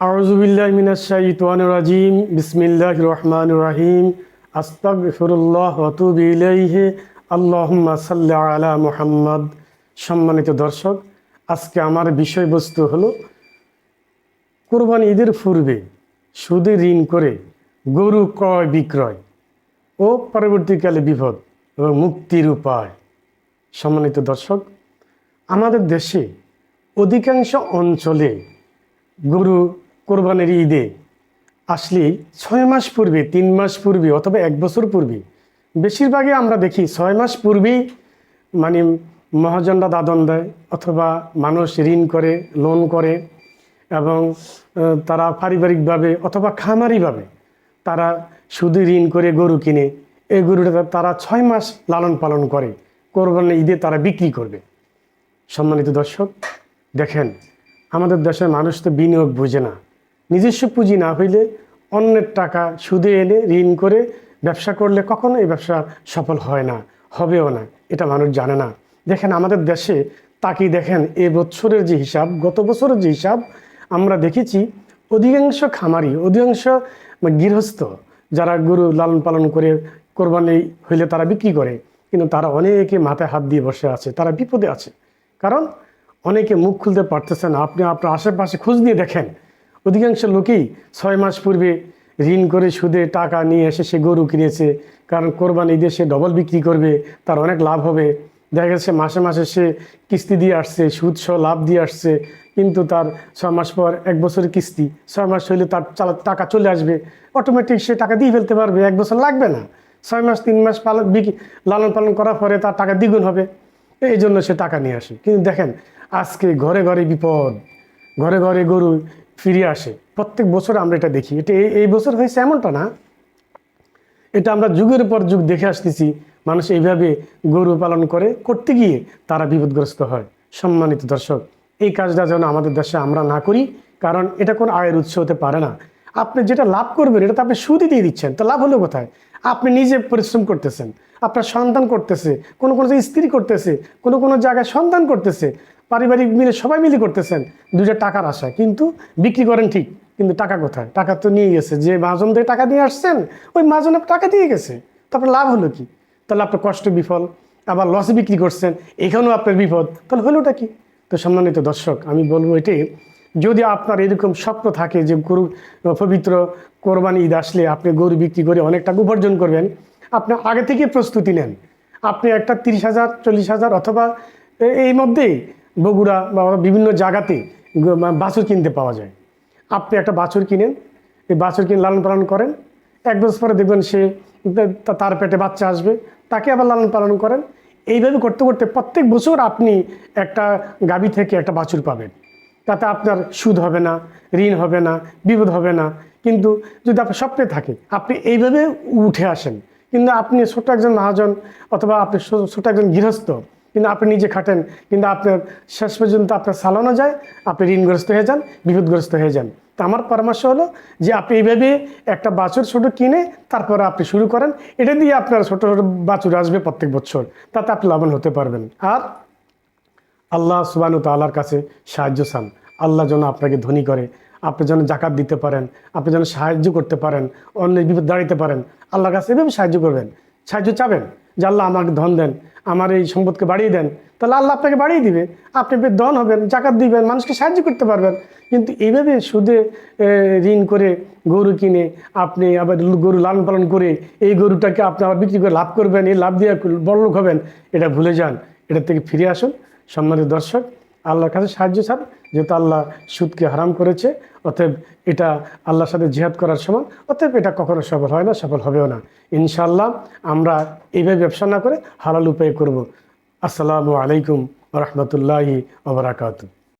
আউজুবিল্লাহ আলা মুহাম্মদ। সম্মানিত দর্শক, আজকে আমার বিষয়বস্তু হলো, কোরবানি ঈদের পূর্বে সুদে ঋণ করে গরু ক্রয় বিক্রয় ও পরবর্তীকালে বিপদ এবং মুক্তির উপায়। সম্মানিত দর্শক, আমাদের দেশে অধিকাংশ অঞ্চলে গরু কোরবানির ঈদে আসলে ছয় মাস পূর্বে, তিন মাস পূর্বে অথবা এক বছর পূর্বে। বেশিরভাগই আমরা দেখি ছয় মাস পূর্বেই মানে মহাজনরা দাদন দেয় অথবা মানুষ ঋণ করে লোন করে এবং তারা পারিবারিকভাবে অথবা খামারিভাবে তারা শুধু ঋণ করে গরু কিনে। এই গরুটা তারা ছয় মাস লালন পালন করে। কোরবানি ঈদে তারা বিক্রি করবে। সম্মানিত দর্শক, দেখেন আমাদের দেশের মানুষ তো বিনিয়োগ বোঝে না। নিজস্ব পুঁজি না হইলে অন্যের টাকা সুদে এনে ঋণ করে ব্যবসা করলে কখনো এই ব্যবসা সফল হয় না, হবেও না, এটা মানুষ জানে না। দেখেন, আমাদের দেশে তাকিয়ে দেখেন, এ বছরের যে হিসাব, গত বছরের যে হিসাব, আমরা দেখেছি অধিকাংশ খামারি, অধিকাংশ গৃহস্থ যারা গরু লালন পালন করে কোরবানি হইলে তারা বিক্রি করে, কিন্তু তারা অনেকে মাথায় হাত দিয়ে বসে আছে, তারা বিপদে আছে। কারণ অনেকে মুখ খুলতে পারতেছে না। আপনি আপনার আশেপাশে খোঁজ নিয়ে দেখেন। অধিকাংশ লোকেই ছয় মাস পূর্বে ঋণ করে সুদে টাকা নিয়ে এসে সে গরু কিনেছে। কারণ কোরবানি ঈদে সে ডবল বিক্রি করবে, তার অনেক লাভ হবে। দেখা গেছে মাসে মাসে সে কিস্তি দিয়ে আসছে সুদ সহ লাভ দিয়ে আসছে। কিন্তু তার ছয় মাস পর এক বছরের কিস্তি, ছয় মাস হইলে তার চালা, টাকা চলে আসবে। অটোমেটিক সে টাকা দিয়ে ফেলতে পারবে, এক বছর লাগবে না। ছয় মাস, তিন মাস পালন লালন পালন করার পরে তার টাকা দ্বিগুণ হবে। এই জন্য সে টাকা নিয়ে আসে। কিন্তু দেখেন, আজকে ঘরে ঘরে বিপদ, ঘরে ঘরে গরু ফিরে আসে। প্রত্যেক বছর আমরা এটা দেখি। এটা এই- বছর হয়েছে এমনটা না? এটা আমরা যুগের পর যুগ দেখে আসতেছি, মানুষ এইভাবে গরু পালন করে, করতে গিয়ে তারা বিপদগ্রস্ত হয়। সম্মানিত দর্শক, এই কাজটা যেন আমাদের দেশে আমরা না করি, কারণ এটা কোনো আয়ের উৎস হতে পারে না। আপনি যেটা লাভ করবেন এটা তো আপনি সুদই দিয়ে দিচ্ছেন। তো লাভ হলো কোথায়? আপনি নিজে পরিশ্রম করতেছেন, আপনার সন্তান করতেছে, কোনো কোনো স্ত্রী করতেছে, কোনো কোনো জায়গায় সন্তান করতেছে, পারিবারিক মিলে সবাই মিলে করতেছেন, দুইটা টাকার আশা কিন্তু বিক্রি করেন ঠিক, কিন্তু টাকা কোথায়? টাকা তো নিয়ে গেছে। যে মাজন থেকে টাকা দিয়ে আসছেন, ওই মাজন আপনার টাকা দিয়ে গেছে। তারপর লাভ হলো কি? তাহলে আপনার কষ্ট বিফল, আবার লসে বিক্রি করছেন, এখানেও আপনার বিপদ। তাহলে হলোটা কি? তো সম্মানিত দর্শক, আমি বলব এটাই যদি আপনার এরকম স্বপ্ন থাকে যে গরু, পবিত্র কোরবানি ঈদ আসলে আপনি গরু বিক্রি করে অনেক টাকা উপার্জন করবেন, আপনি আগে থেকে প্রস্তুতি নেন। আপনি একটা তিরিশ হাজার, চল্লিশ হাজার অথবা এই মধ্যেই বগুড়া বা বিভিন্ন জায়গাতে বাছুর কিনতে পাওয়া যায়। আপনি একটা বাছুর কিনেন, এই বাছুর কিনে লালন পালন করেন। এক বছর পরে দেখবেন সে তার পেটে বাচ্চা আসবে, তাকে আবার লালন পালন করেন। এইভাবে করতে করতে প্রত্যেক বছর আপনি একটা গাভী থেকে একটা বাছুর পাবেন। তাতে আপনার সুদ হবে না, ঋণ হবে না, বিপদ হবে না। কিন্তু যদি আপনার স্বপ্নে থাকে, আপনি এইভাবে উঠে আসেন। কিন্তু আপনি ছোট একজন মহাজন অথবা আপনি ছোট একজন গৃহস্থ, কিন্তু আপনি নিজে খাটেন, কিন্তু আপনার শেষ পর্যন্ত আপনার চালানো যায়, আপনি ঋণগ্রস্ত হয়ে যান, বিপদগ্রস্ত হয়ে যান। তো আমার পরামর্শ হলো যে আপনি এইভাবে একটা বাছুর ছোটো কিনে তারপরে আপনি শুরু করেন। এটা দিয়ে আপনার ছোটো ছোটো বাছুর আসবে প্রত্যেক বছর। তাতে আপনি লাভবান হতে পারবেন। আর আল্লাহ সুবানু তাল্লার কাছে সাহায্য চান। আল্লাহ যেন আপনাকে ধনী করে, আপনি যেন জাকাত দিতে পারেন, আপনি যেন সাহায্য করতে পারেন অন্যের বিপদ দাঁড়াইতে পারেন, আল্লাহর কাছে এভাবে সাহায্য করবেন। সাহায্য চাবেন যে আল্লাহ আমাকে ধন দেন, আমার এই সম্পদকে বাড়িয়ে দেন। তাহলে আল্লাহ আপনাকে বাড়িয়ে দিবে, আপনি ধন হবেন, জাকাত দিবেন, মানুষকে সাহায্য করতে পারবেন। কিন্তু এইভাবে সুদে ঋণ করে গরু কিনে আপনি আবার গরু লালন পালন করে এই গরুটাকে আপনি আবার বিক্রি করে লাভ করবেন, এই লাভ দিয়ে বড়লোক হবেন, এটা ভুলে যান। এটা থেকে ফিরে আসুন। সম্মানিত দর্শক, আল্লাহর কাছে সাহায্য চান, যেহেতু আল্লাহ সুদকে হারাম করেছে, অতএব এটা আল্লাহর সাথে জিহাদ করার সময় অতএব এটা কখনো সফল হয় না, সফল হবেও না। ইনশাল্লাহ আমরা এইভাবে ব্যবসা না করে হালাল উপায় করব। আসসালামু আলাইকুম রহমতুল্লাহি ওবরাকাতু